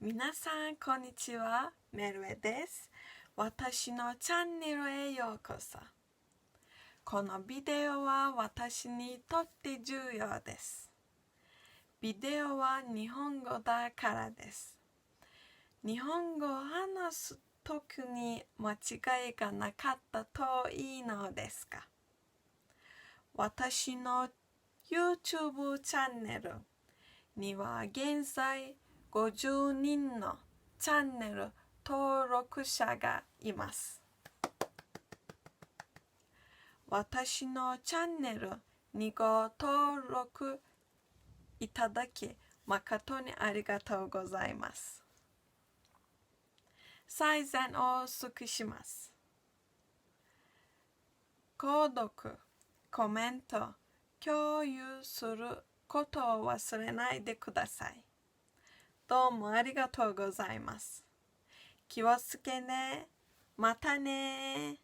皆さんこんにちは。メルエです。私のチャンネルへようこそ。このビデオは私にとって重要です。ビデオは日本語だからです。日本語を話す時に間違いがなかったといいのですか私の YouTube チャンネルには現在50人のチャンネル登録者がいます。私のチャンネルにご登録いただき誠にありがとうございます。最善を尽くします。購読コメント共有することを忘れないでください。どうもありがとうございます。気をつけね。またね